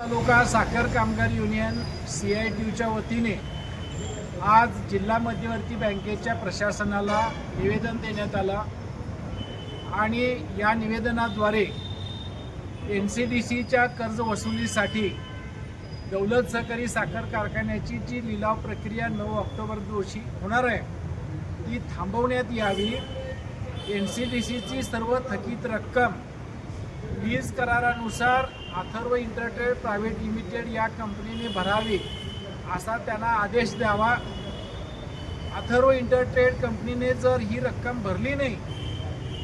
तालुका साखर कामगार union C I टीच्या वतीने आज जिल्हा मध्यवर्ती बँकेच्या प्रशासनाला निवेदन देण्यात आलं आणि या निवेदनाद्वारे एन सी डी सीच्या कर्ज वसुलीसाठी दौलत सहकारी साखर कारखान्याची जी लिलाव प्रक्रिया नऊ ऑक्टोबर रोजी होणार आहे ती थांबवण्यात यावी. एन सी डी सीची सर्व थकीत रक्कम लीज करारानुसार अथर्व इंटरट्रेड प्रायव्हेट लिमिटेड या कंपनीने भरावी असा त्यांना आदेश द्यावा. अथर्व इंटरट्रेड कंपनीने जर ही रक्कम भरली नाही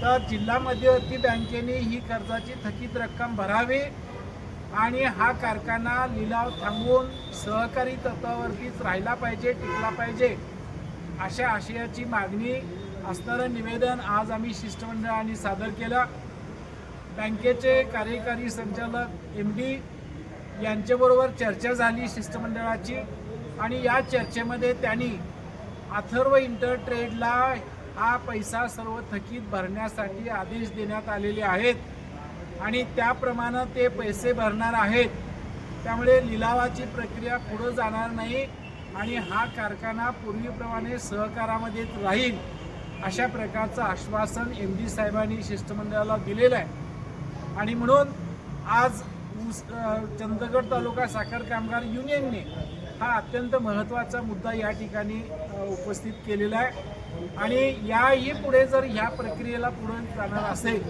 तर जिल्हा मध्यवर्ती बँकेने ही कर्जाची थकीत रक्कम भरावी आणि हा कारखाना लिलाव थांबवून सहकारी तत्वावरतीच राहिला पाहिजे टिकला पाहिजे अशा आशयाची मागणी असणारं निवेदन आज आम्ही शिष्टमंडळाने सादर केलं. बँकेचे कार्यकारी संचालक एम डी यांच्याबरोबर चर्चा झाली शिष्टमंडळाची आणि या चर्चेमध्ये त्यांनी अथर्व इंटर ट्रेडला हा पैसा सर्व थकीत भरण्यासाठी आदेश देण्यात आलेले आहेत आणि त्याप्रमाणे ते पैसे भरणार आहेत. त्यामुळे लिलावाची प्रक्रिया पुढं जाणार नाही आणि हा कारखाना पूर्वीप्रमाणे सहकारामध्येच राहील अशा प्रकारचं आश्वासन एम डी साहेबांनी शिष्टमंडळाला दिलेलं आहे. आणि म्हणून आज ऊस चंदगड तालुका साखर कामगार युनियनने हा अत्यंत महत्त्वाचा मुद्दा या ठिकाणी उपस्थित केलेला आहे. आणि याही पुढे जर ह्या प्रक्रियेला पुढे जाणार असेल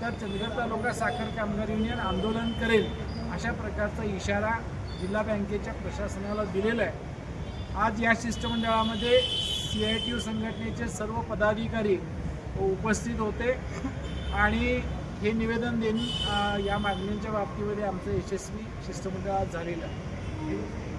तर चंदगड तालुका साखर कामगार युनियन आंदोलन करेल अशा प्रकारचा इशारा जिल्हा बँकेच्या प्रशासनाला दिलेला आहे. आज या शिष्टमंडळामध्ये सी आय टी यू संघटनेचे सर्व पदाधिकारी उपस्थित होते. आणि हे निवेदन देऊन या मागण्यांच्या बाबतीमध्ये आमचं यशस्वी शिष्टमंडळ आज झालेलं आहे.